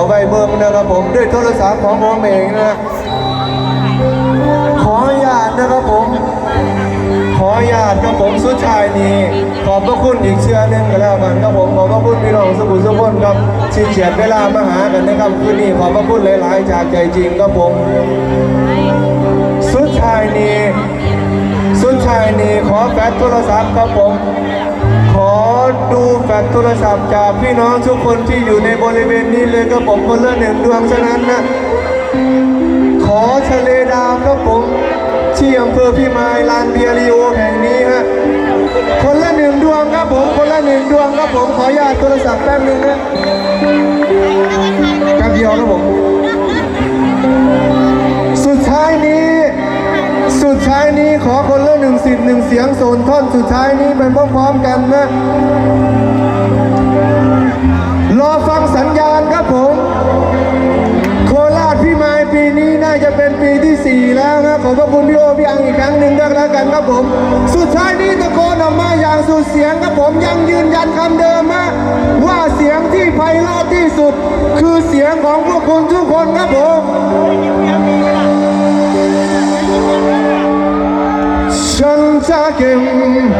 คลิปวิดีโอเอาไว้เบิ่งนะครับผมด้วยโทรศัพท์ของผมเองนะขออนุญาตนะครับผม ขออนุญาตครับผมสุดท้ายนี้ ขอบพระคุณอีกเชื่อหนึงก็แล้วกันครับผมขอบพระคุณพี่น้องสุขุมสุขนครับที่เฉียดเวลามาหากันนะครับคืนนี้ขอบพระคุณหลาย ๆ จากใจจริงครับผม สุดท้ายนี้ สุดท้ายนี้ขอแฟกซ์โทรศัพท์ครับผม ขอดูแฟกซ์โทรศัพท์จากพี่น้องทุกคนที่อยู่ในบริเวณนี้เลยครับผมคนละหนึ่งดวงฉะนั้นนะ ขอทะเลดาวครับผมที่อำเภอพิมายลานเบียริโอแห่งนี้ฮะ คนละหนึ่งดวงครับผม คนละหนึ่งดวงครับผม ขออนุญาตโทรศัพท์แป๊บหนึงนะแป๊บเดียวครับผม เสียงโซนท่อนสุดท้ายนี้ไปพร้อมๆกันนะรอฟังสัญญาณครับผม โคราชพี่ไม้ปีนี้น่าจะเป็นปีที่ 4 แล้วนะขอบพระคุณพี่โอพี่อังอีกครั้งหนึ่งด้วยแล้วกันครับผม สุดท้ายนี้ตะโกนออกมาอย่างสุดเสียงครับผมยังยืนยันคำเดิมนะว่าเสียงที่ไพเราะที่สุด คือเสียงของพวกคุณทุกคนครับผม น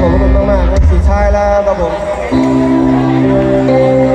ผมขอบคุณมากๆครับสุดท้ายแล้วครับผม